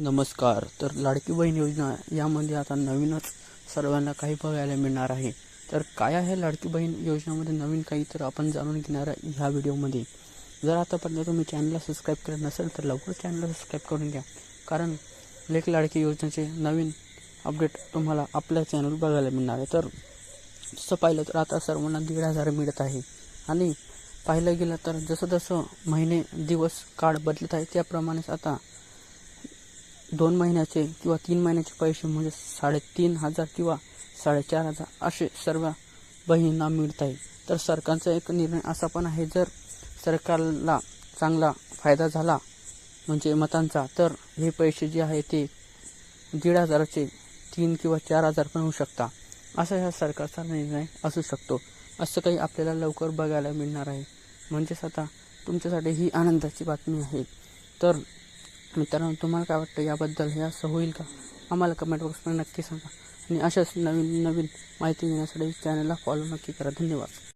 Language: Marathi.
नमस्कार. तर लाडकी बहीण योजना यामध्ये आता नवीनच सर्वांना काही बघायला मिळणार आहे. तर काय आहे लाडकी बहीण योजनेमध्ये नवीन काही तर आपण जाणून घेणार आहे ह्या व्हिडिओमध्ये. जर आतापर्यंत तुम्ही चॅनलला सबस्क्राईब केलं नसेल तर लवकर चॅनलला सबस्क्राईब करून घ्या. कारण लेख लाडकी योजनेचे नवीन अपडेट तुम्हाला आपल्या चॅनल बघायला मिळणार आहे. तर तसं पाहिलं तर आता सर्वांना दीड हजार मिळत आहे. आणि पाहिलं गेलं तर जसं जसं महिने दिवस काळ बदलत आहे त्याप्रमाणेच आता दोन महिन्याचे किंवा तीन महिन्याचे पैसे म्हणजे साडेतीन हजार किंवा साडेचार हजार असे सर्व बहिणींना मिळत आहे. तर सरकारचा एक निर्णय असा पण आहे जर सरकारला चांगला फायदा झाला म्हणजे मतांचा तर हे पैसे जे आहे ते दीड हजाराचे तीन किंवा चार हजार पण होऊ शकता. असा ह्या सरकारचा निर्णय असू शकतो. असं काही आपल्याला लवकर बघायला मिळणार आहे. म्हणजेच आता तुमच्यासाठी ही आनंदाची बातमी आहे. तर मित्रांनो तुम्हाला काय वाटतं? याबद्दल हे असं होईल का? आम्हाला कमेंट बॉक्समध्ये नक्की सांगा. आणि अशाच नवीन नवीन माहिती घेण्यासाठी चॅनलला फॉलो नक्की करा. धन्यवाद.